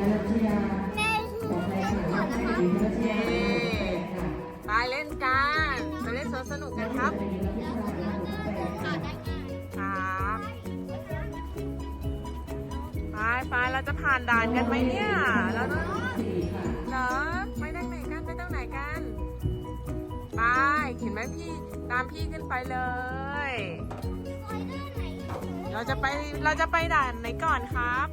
นัทยาของไทยค่ะน้องชายเด็กหญิงนัทยาพันแปดค่ะไปเล่นกันไปเล่นสวนสนุกกันครับครับไปไปเราจะผ่านด่านกันไหมเนี่ยเราต้อะเหรอไปทางไหนกันไปตรงไหนกันไปเห็นไหมพี่ตามพี่ขึ้นไปเลย เราจะไปเราจะไปด่านไหนก่อนครับ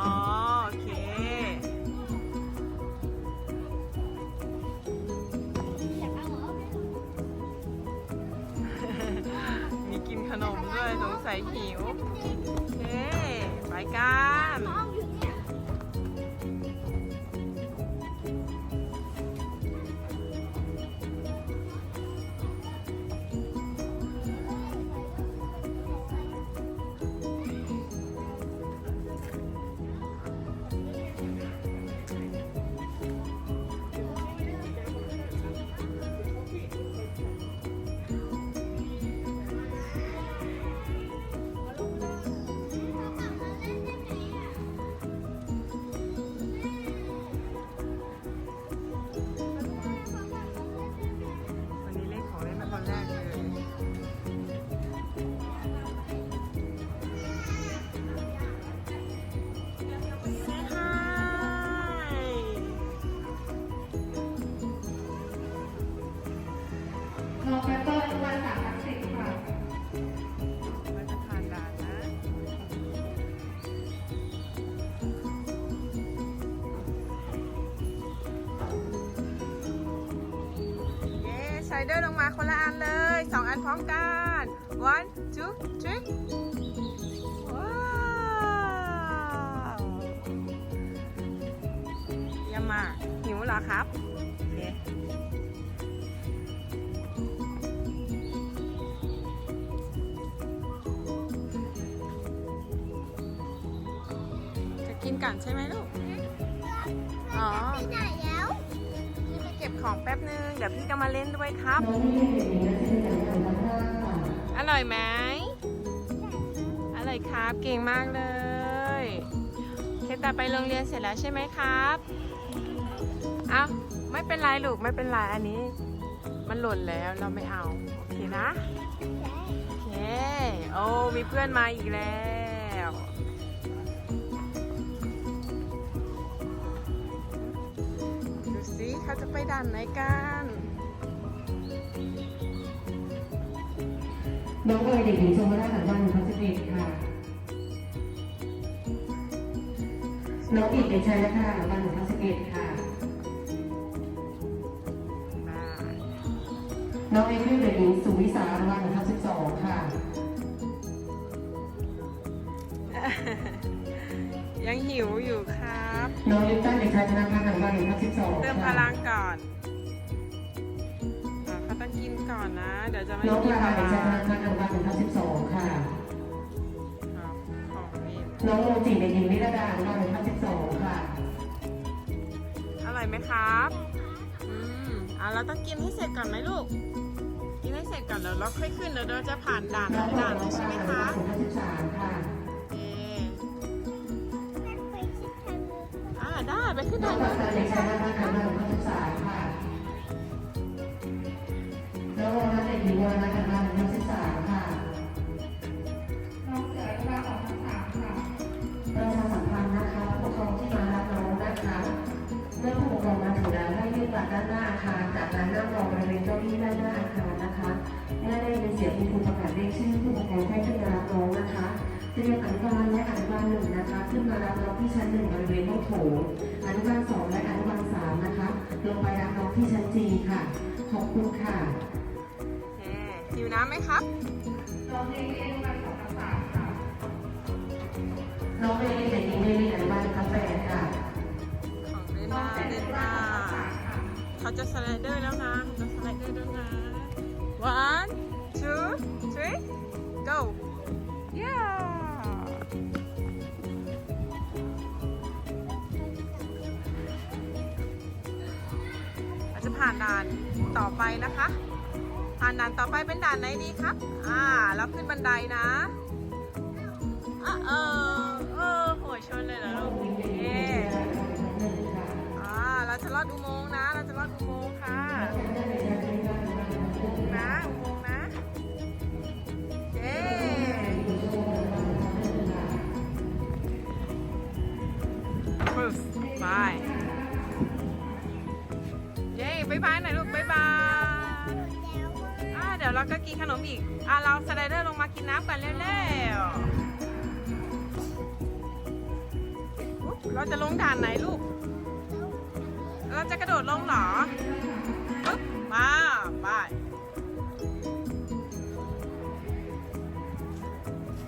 อ๋อ โอเค มีกินขนมด้วยสงสัยหิว โอเค ไปกันวัน เดอร์ลงมาคนละอันเลยสองอันพร้อมกัน one two three ว้าวยี่ยมาหิวเหรอครับจะกินก่อนใช่ไหมลูก อ๋อ เก็บของแป๊บนึง เดี๋ยวพี่ก็มาเล่นด้วยครับ อร่อยไหมอร่อยครับ เก่งมากเลย เคตาไปโรงเรียนเสร็จแล้วใช่ไหมครับเอาไม่เป็นไรลูกไม่เป็นไรอันนี้ มันหล่นแล้วเราไม่เอา โอเคนะ โอเค โอ้มีเพื่อนมาอีกแล้ว เขาจะไปด่านไหนกันน้องเอ๋ยเด็กหญิงชมราชสันวันพันสิบเอ็ดค่ะ น้องอีกเด็กชายนัทธาหนองบันพันสิบเอ็ดค่ะ น้องเอฟิวเด็กหญิงสุวิสาอนุบาลหนึ่งทับสิบสองค่ะ ยังหิวอยู่ครับ น้องลิปตันเด็กชายธนาคารอนุบาลหนึ่งทับสิบสองเติมพค่ะลังก่อนอ่าเขาต้องกินก่อนนะ เดี๋ยวจะไม่น้องมีปพลาลัเด็กงชายธนาคารอนุบาลหนึ่งทับสิบสองค่ะครับของนี่น้องโมจิเด็กหญิงนิรดาอนุบาลหนึ่งทับสิบสองค่ะ อร่อยไหมครับอืมอ่าเราต้องกินให้เสร็จก่อนไหมลูก กินให้เสร็จก่อนเดี๋ยวเราค่อยขึ้นเดี๋ยวเราจะผ่านด่านน้องด่านเลยใช่ไหมคะ หนึ่งทับสิบสามค่ะ ได้ไปขึ้นน้อด่างนปลาเด็กชายธนาคารอนุบาลหนึ่งทับสิบสาค่ะน้องโมนัสเด็กหญิงวรรณอนุบาลหนึ่งทับสิบสาค่ะน้องเสืออนุบาลสองทับสามค่ะประชาสัมพันธ์นะคะผู้ปกครองที่มารับน้องนะคะเมื่อผู้ปกครองมาถึงแล้วให้ยื่นบัตรด้านหน้าอาคารจากนั้นนั่งรอบริเวณเก้าอี้ มารับน้องที่ชั้นหนึ่งบริเวณห้องโถงอนุบาลสองและอนุบาลสามนะคะ ลงไปรับน้องที่ชั้นจีค่ะ ขอบคุณค่ะโอเคหิวน้ำไหมครับน้องเรียนอนุบาลสองกับสามค่ะน้องเรียนเด็กหญิงเรียนอนุบาลกับแปดค่ะของเล่นมาเล่นมาเขาจะสไลเดอร์แล้วนะเขาจะสไลเดอร์แล้วนะ one ด่านต่อไปนะคะผ่านด่านต่อไปเป็นด่านไหนดีครับ อ่าแล้วขึ้นบันไดนะอะเออเออโหยชนเลยเหรอลูกเย้อ่าเราจะลอดอุโมงค์นะ เราจะลอดอุโมงค์ค่ะอุโมงค์นะอุโมงค์นะเย้ปึ๊บไป บายบายหน่อยลูกบายบายอ่าเดี๋ยวเราก็กินขนมอีกอ่าเราสไลเดอร์ลงมากินน้ำกันเร็วๆเราจะลงด่านไหนลูก เราจะกระโดดลงเหรอปึ๊บมาไป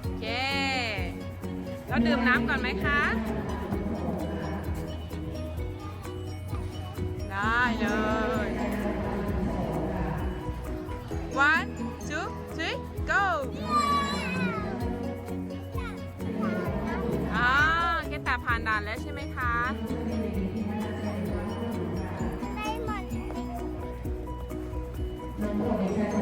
โอเคเราดื่มน้ำก่อนไหมคะานแล้วใช่ไหมคะน้องโปรดเด็กชายโสด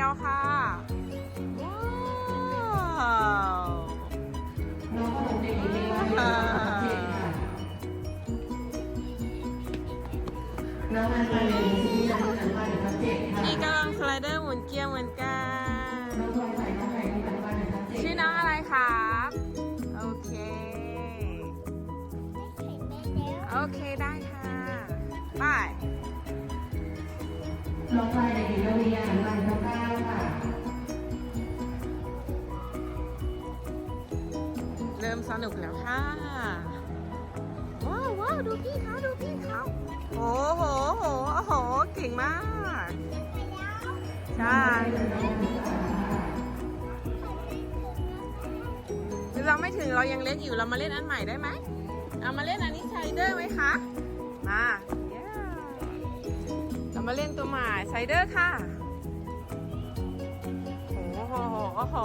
ยวค่ะว้าวน้องโปรดเด็กหญิงเอวาเป็นวันชั้นเจ็ดค่ะน้องอันมาเรียนที่ชั้นอนุบาลหนึ่งชั้นเจ็ดค่ะนี่กำลังสไลเดอร์หมุนเกลียวเหมือนกัน น้องพลอยใส่น้องไข่ที่อนุบาลหนึ่งชั้นเจ็ดชื่อน้องอะไรครับ โอเค โอเคได้ค่ะ ไป น้องพลอยเด็กหญิงระวีอนุบาลชั้นเก้า นุกแล้วค่ะ ว้าวว้าวดูพี่เขาดูพี่เขาโอ้โหโหโอ้โหเก่งมาก ใช่เราไม่ถึงเรายังเล็กอยู่เรามาเล่นอันใหม่ได้ไหมเอามาเล่นอันนี้ไซเดอร์ไหมคะ มาเย้เรามาเล่นตัวใหม่ไซเดอร์ค่ะ โอ้โหโอ้โห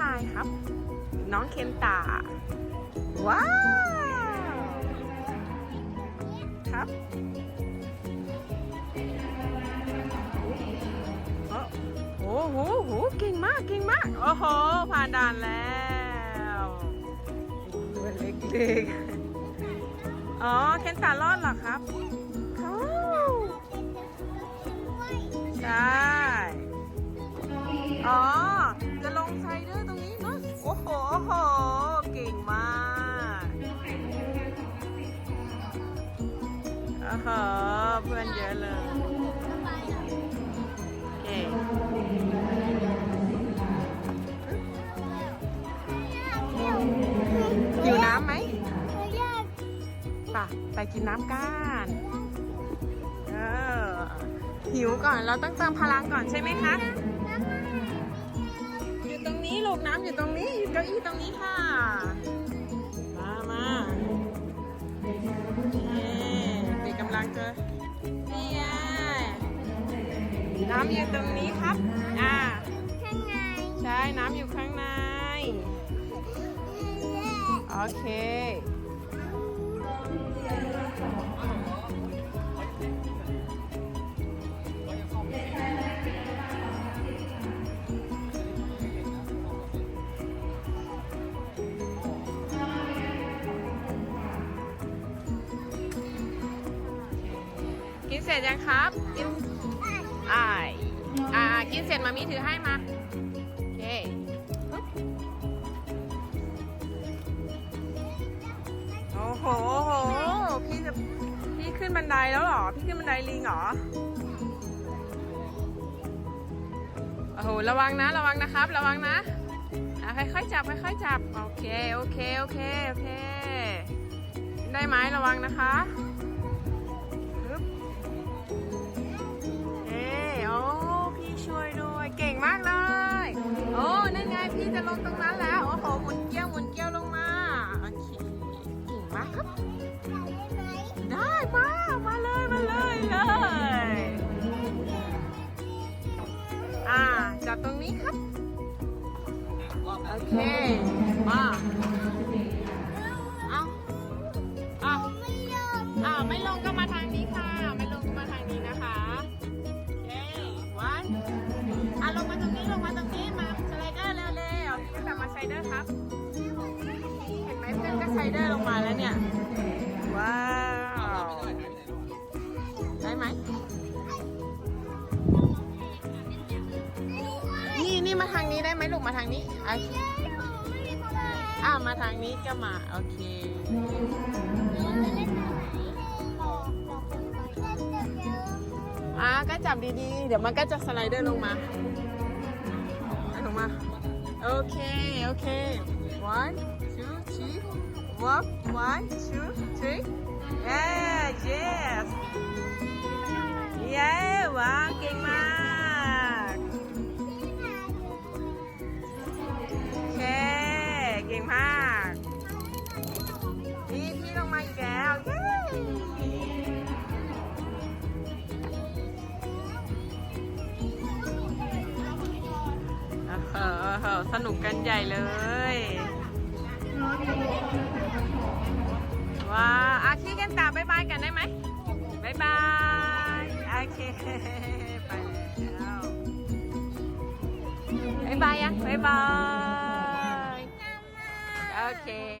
ชายครับ น้องเคนตา ว้าว ครับโอ้โหโหเก่งมากเก่งมาก โอ้โห ผ่านด่านแล้วตัวเล็กๆ อ๋อ เคนตารอดเหรอครับเขาใช่ อ๋อ โอ้โหเพื่อนเยอะเลยอยู่น้ำไหมป่ะไปกินน้ำกันเออหิวก่อนเราต้องเติมพลังก่อนใช่ไหมคะอยู่ตรงนี้ลูกน้ำอยู่ตรงนี้อยู่เก้าอี้ตรงนี้ค่ะ น้ำอยู่ตรงนี้ครับ อ่าใช่ น้ำอยู่ข้างใน โอเค กินเสร็จยังครับ กิน อ่ายอ่ากินเสร็จมามีถือให้มา โอเคโอ้โหโอ้โห พี่จะ พี่ขึ้นบันไดแล้วเหรอ พี่ขึ้นบันไดลิงเหรอ โอ้โห ระวังนะ ระวังนะครับ ระวังนะค่อยๆจับ ค่อยๆจับ โอเค โอเค โอเค โอเค ได้ไหมระวังนะคะ Okay. มาทางนี้ได้ไหมลูกมาทางนี้โอเคอ่ามาทางนี้ก็มา โอเค อ่าก็จับดีๆ เดี๋ยวมันก็จะสไลเดอร์ลงมาลงมา โอเค โอเค one two three walk one two three yeah yes yeah ว้าเก่งมาก มากพี่พี่ลงมาอีกแล้วเย้โอ้โหโอ้โหสนุกกันใหญ่เลย ว้าอาคีกันตาบายบายกันได้ไหมบายบาย โอเค ไปแล้วบายบายยังบายบาย โอเค